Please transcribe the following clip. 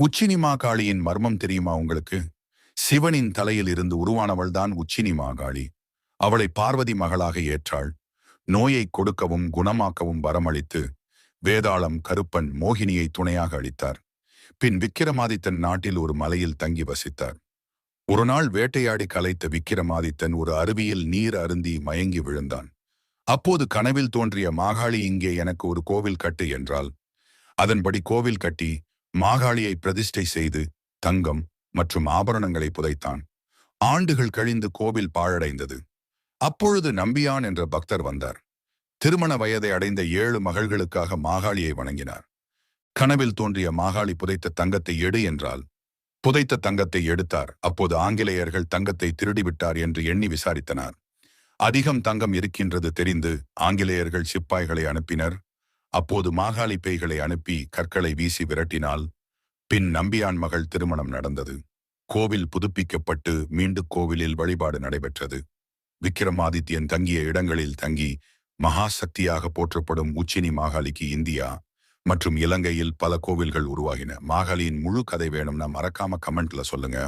உச்சினி மாகாளியின் மர்மம் தெரியுமா உங்களுக்கு? சிவனின் தலையில் இருந்து உருவானவள்தான் உச்சினி மாகாளி அவளை பார்வதி மகளாக ஏற்றாள். நோயை கொடுக்கவும் குணமாக்கவும் வரமளித்து வேதாளம் கருப்பன் மோகினியை துணையாக அளித்தார். பின் விக்கிரமாதித்தன் நாட்டில் ஒரு மலையில் தங்கி வசித்தார். ஒரு நாள் வேட்டையாடி கலைத்த விக்கிரமாதித்தன் ஒரு அருவியில் நீர் அருந்தி மயங்கி விழுந்தான். அப்போது கனவில் தோன்றிய மாகாளி இங்கே எனக்கு ஒரு கோவில் கட்டு என்றால் அதன்படி கோவில் கட்டி மாகாளியை பிரதிஷ்டை செய்து தங்கம் மற்றும் ஆபரணங்களை புதைத்தான். ஆண்டுகள் கழிந்து கோவில் பாழடைந்தது. அப்பொழுது நம்பியான் என்ற பக்தர் வந்தார். திருமண வயதை அடைந்த ஏழு மகள்களுக்காக மாகாளியை வணங்கினார். கனவில் தோன்றிய மாகாளி புதைத்த தங்கத்தை எடு என்றால் புதைத்த தங்கத்தை எடுத்தார். அப்போது ஆங்கிலேயர்கள் தங்கத்தை திருடிவிட்டார் என்று எண்ணி விசாரித்தனர். அதிகம் தங்கம் இருக்கின்றது தெரிந்து ஆங்கிலேயர்கள் சிப்பாய்களை அனுப்பினர். அப்போது மாகாளி பேய்களை அனுப்பி கற்களை வீசி விரட்டினால் பின் நம்பியான் மகள் திருமணம் நடந்தது. கோவில் புதுப்பிக்கப்பட்டு மீண்டும் கோவிலில் வழிபாடு நடைபெற்றது. விக்கிரமாதித்யன் தங்கிய இடங்களில் தங்கி மகாசக்தியாக போற்றப்படும் உச்சினி மாகாளிக்கு இந்தியா மற்றும் இலங்கையில் பல கோவில்கள் உருவாகின. மாகாளியின் முழு கதை வேணும்னா மறக்காம கமெண்ட்ல சொல்லுங்க.